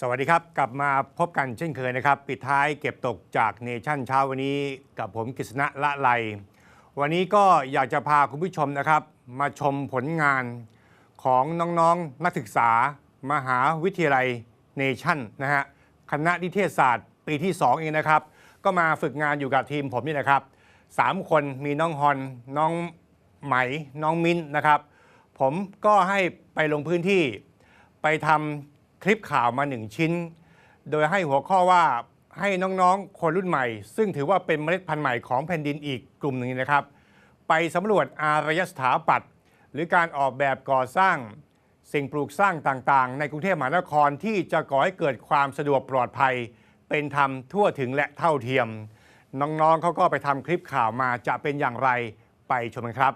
สวัสดีครับ กลับมาพบกันเช่นเคยนะครับ ปิดท้ายเก็บตกจากเนชั่นเช้าวันนี้กับผมกฤษณะละไลวันนี้ก็อยากจะพาคุณผู้ชมนะครับ มาชมผลงานของน้องๆนนักศึกษามหาวิทยาลัยเนชั่นนะฮะคณะนิเทศศาสตร์ ปีที่ 2 เองนะครับ ก็มาฝึกงานอยู่กับทีมผมนี่นะครับ 3 คนมีน้องฮอนน้องไหมน้องมิ้นนะครับ ผมก็ให้ไปลงพื้นที่ไปทำ ลิปข่าวมาหนึ่งชิ้น โดยให้หัวข้อว่าให้น้องๆ คนรุ่นใหม่ ซึ่งถือว่าเป็นเมล็ดพันธุ์ใหม่ของแผ่นดินอีกกลุ่มหนึ่งนะครับ ไปสำรวจอารยสถาปัตย์หรือการออกแบบก่อสร้าง สิ่งปลูกสร้างต่างๆ ในกรุงเทพมหานครที่จะก่อให้เกิดความสะดวกปลอดภัย เป็นธรรมทั่วถึงและเท่าเทียม น้องๆเขาก็ไปทำคลิปข่าวมาจะเป็นอย่างไรไปชมกันครับ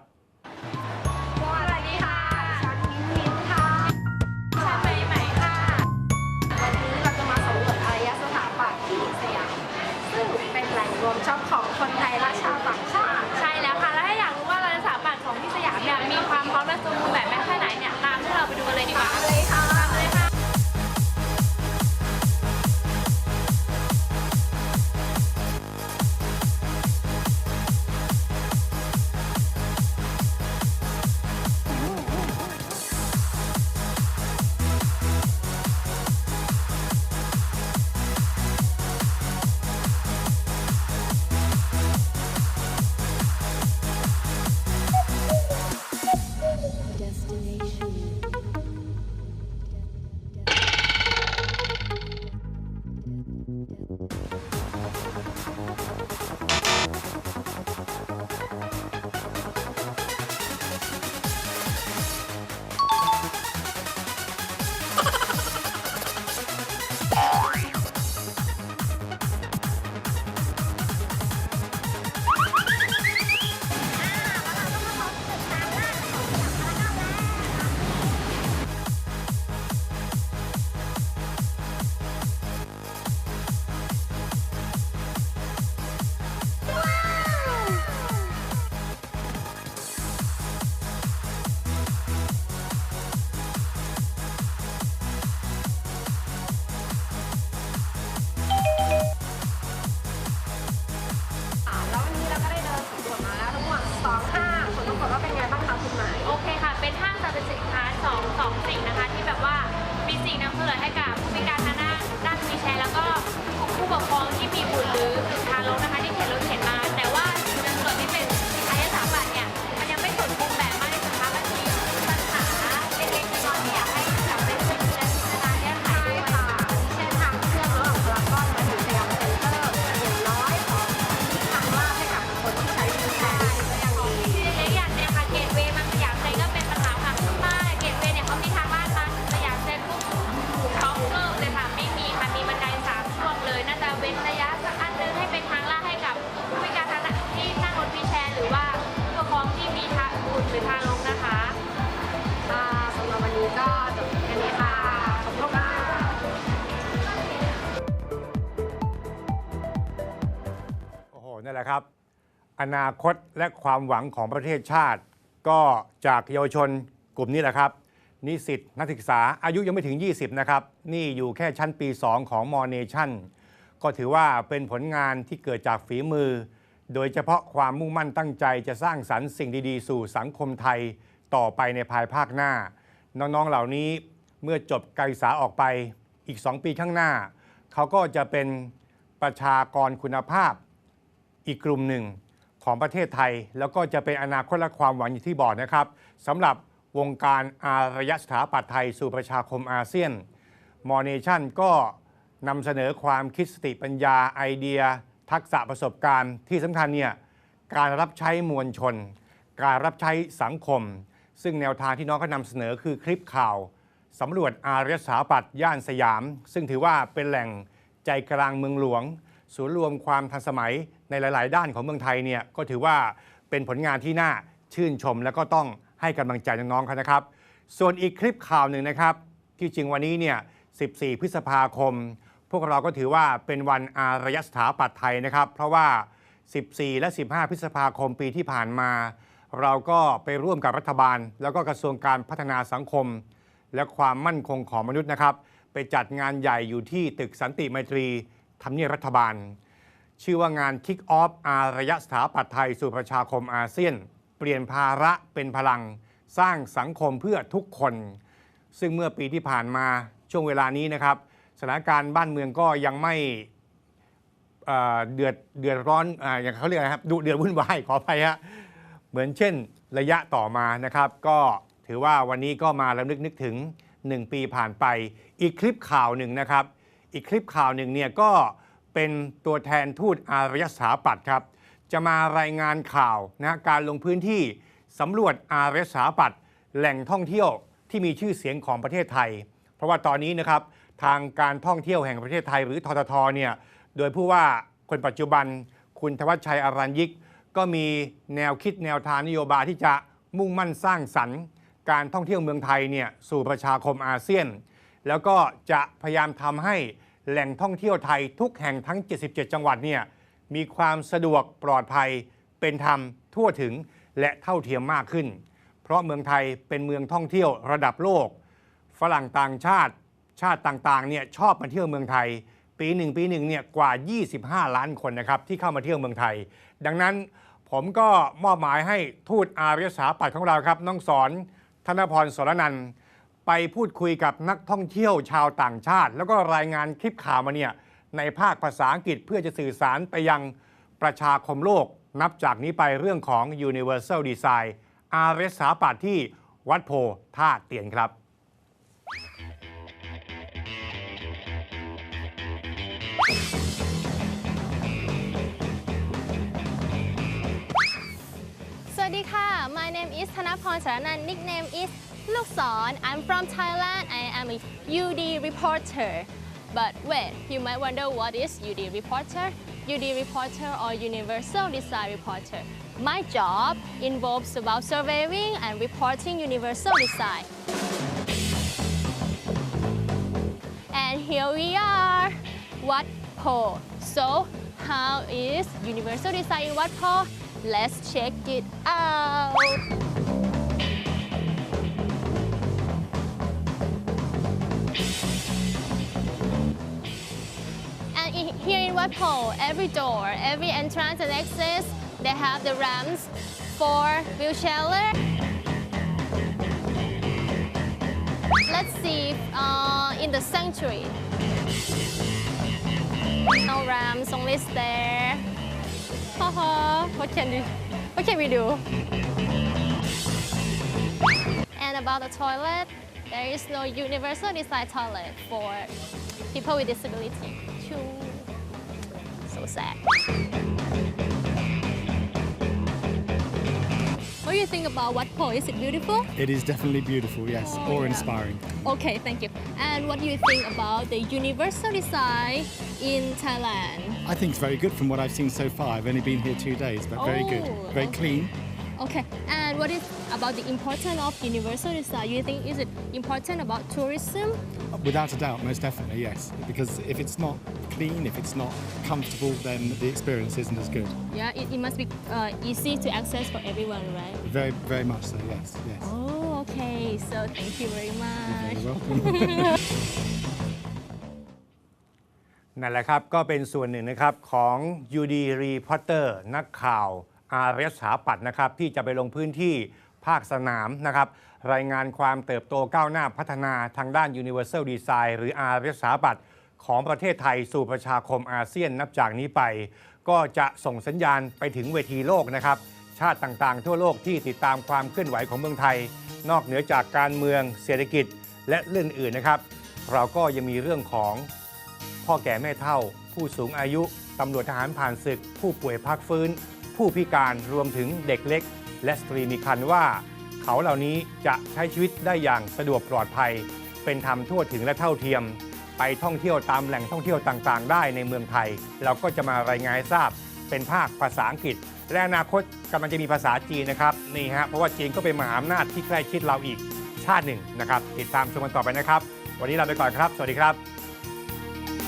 นั่แหละครับ อนาคตและความหวังของประเทศชาติ ก็จากเยาวชนกลุ่มนี้แหละครับ นิสิตนักศึกษาอายุยังไม่ถึง 20 นะครับ นี่อยู่แค่ชั้นปี 2 ของมอเนชั่นก็ถือว่าเป็นผลงานที่เกิดจากฝีมือ โดยเฉพาะความมุ่งมั่นตั้งใจจะสร้างสรรค์สิ่งดีๆ สู่สังคมไทยต่อไปในภายภาคหน้า น้องๆเหล่านี้เมื่อจบการศึกษาออกไปอีก 2 ปีข้างหน้า เขาก็จะเป็นประชากรคุณภาพ อีกกลุ่มหนึ่งของประเทศไทย แล้วก็จะเป็นอนาคตและความหวังอย่างที่บอกนะครับสำหรับวงการอารยสถาปัตย์ไทยสู่ประชาคมอาเซียนมอเนชั่นก็นำเสนอความคิดสติปัญญาไอเดีย ทักษะประสบการณ์ที่สำคัญเนี่ยการรับใช้มวลชน การรับใช้สังคม ซึ่งแนวทางที่น้องเขานำเสนอคือคลิปข่าวสำรวจอารยสถาปัตย์ย่านสยาม ซึ่งถือว่าเป็นแหล่งใจกลางเมืองหลวง ศูนย์รวมความทันสมัยในหลาย ๆ ด้านของเมืองไทยเนี่ยก็ถือว่าเป็นผลงานที่น่าชื่นชม และก็ต้องให้กำลังใจน้องๆเขานะครับ ส่วนอีกคลิปข่าวหนึ่งนะครับ ที่จริงวันนี้เนี่ย 14 พฤษภาคม พวกเราก็ถือว่าเป็นวันอารยสถาปัตย์ไทยนะครับ เพราะว่า 14 และ 15 พฤษภาคมปีที่ผ่านมา เราก็ไปร่วมกับรัฐบาล แล้วก็กระทรวงการพัฒนาสังคม และความมั่นคงของมนุษย์นะครับ ไปจัดงานใหญ่อยู่ที่ตึกสันติไมตรี ทำเนียบรัฐบาล ชื่อว่างาน Kick Off อารยสถาปัตย์ไทย สู่ประชาคมอาเซียน เปลี่ยนภาระเป็นพลัง สร้างสังคมเพื่อทุกคน ซึ่งเมื่อปีที่ผ่านมาช่วงเวลานี้นะครับสถานการณ์บ้านเมืองก็ยังไม่เเดือดเดือดร้อนออย่างเขาเรียกอะครับดุเดือดวุ่นวายขออภัยฮะเหมือนเช่นระยะต่อมานะครับ ก็ถือว่าวันนี้ก็มาแล้วนึกนึกถึง 1 ปีผ่านไป อีกคลิปข่าวหนึ่งนะครับ อีกคลิปข่าวหนึ่งเนี่ยก็เป็นตัวแทนทูตอารยสถาปัตย์ครับ จะมารายงานข่าวนะการลงพื้นที่สำรวจอารยสถาปัตย์แหล่งท่องเที่ยวที่มีชื่อเสียงของประเทศไทย เพราะว่าตอนนี้นะครับทางการท่องเที่ยวแห่งประเทศไทยหรือทททเนี่ยโดยผู้ว่าคนปัจจุบันคุณธวัชชัยอารัญยิก ก็มีแนวคิดแนวทางนโยบายที่จะมุ่งมั่นสร้างสรรค์ การท่องเที่ยวเมืองไทยเนี่ยสู่ประชาคมอาเซียน แล้วก็จะพยายามทำให้แหล่งท่องเที่ยวไทยทุกแห่งทั้ง 77 จังหวัดเนี่ยมีความสะดวกปลอดภัยเป็นธรรมทั่วถึงและเท่าเทียมมากขึ้น เพราะเมืองไทยเป็นเมืองท่องเที่ยวระดับโลก ฝรั่งต่างชาติชาติต่างๆเนี่ยชอบมาเที่ยวเมืองไทย ปีหนึ่งปีหนึ่งเนี่ยกว่า 25 ล้านคนนะครับที่เข้ามาเที่ยวเมืองไทย ดังนั้นผมก็มอบหมายให้ทูตอารยสาปัตย์ของเราครับน้องสอนธนพรสรนันท์ ไปพูดคุยกับนักท่องเที่ยวชาวต่างชาติ แล้วก็รายงานคลิปข่าวมาเนี่ยในภาคภาษาอังกฤษเพื่อจะสื่อสารไปยังประชาคมโลก นับจากนี้ไปเรื่องของ Universal Design อารสาปัตย์ที่วัดโพท่าเตียนครับสวัสดีค่ะ My name is ธนพรสารนันท์ nickname is Lukson. I'm from Thailand. I am a UD reporter. But wait, you might wonder what is UD reporter? UD reporter or Universal Design Reporter. My job involves about surveying and reporting universal design. And here we are, Wat Pho. So how is universal design in Wat Pho? Let's check it out. Here in Po, every door, every entrance and exit, they have the ramps for wheelchair. Let's see uh, in the sanctuary. No ramps, only stair. Haha, what can we, what can we do? And about the toilet, there is no universal design toilet for people with disability. Choo. So sad. What do you think about Wat Po? Is it beautiful? It is definitely beautiful, yes, Oh, or yeah. inspiring. Okay, thank you. And what do you think about the universal design in Thailand? I think it's very good from what I've seen so far. I've only been here two days, but very good. Oh, Very okay. clean. Okay, and what is about the importance of universal design? You think is it important about tourism? Without a doubt, most definitely, yes. Because if it's not clean, if it's not comfortable, then the experience isn't as good. Yeah, it, it must be uh, easy to access for everyone, right? Very, very much so, yes, yes. Oh, okay. So thank you very much. You're very welcome. นั่นแหละครับ ก็เป็นส่วนหนึ่งนะครับของ UD Reporter นักข่าว อารยสถาปัตย์นะครับที่จะไปลงพื้นที่ภาคสนามนะครับ รายงานความเติบโตก้าวหน้าพัฒนาทางด้าน Universal Design หรืออารยสถาปัตย์ของประเทศไทยสู่ประชาคมอาเซียนนับจากนี้ไป ก็จะส่งสัญญาณไปถึงเวทีโลกนะครับ ชาติต่างๆ ทั่วโลกที่ติดตามความเคลื่อนไหวของเมืองไทย นอกเหนือจากการเมืองเศรษฐกิจและเรื่องอื่นนะครับ เราก็ยังมีเรื่องของพ่อแก่แม่เฒ่า ผู้สูงอายุตำรวจทหารผ่านศึก ผู้ป่วยพักฟื้น ผู้พิการรวมถึงเด็กเล็ก และสตรีมีคันว่า เขาเหล่านี้จะใช้ชีวิตได้อย่างสะดวกปลอดภัย เป็นธรรมทั่วถึงและเท่าเทียม ไปท่องเที่ยวตามแหล่งท่องเที่ยวต่างๆ ได้ในเมืองไทย เราก็จะมารายงานให้ทราบเป็นภาคภาษาอังกฤษ และอนาคตกำลังจะมีภาษาจีนนะครับนี่ฮะเพราะว่าจีนก็เป็นมหาอำนาจที่ใกล้ชิดเราอีกชาติหนึ่งนะครับติดตามชมกันต่อไปนะครับ วันนี้ลาไปก่อนครับ สวัสดีครับ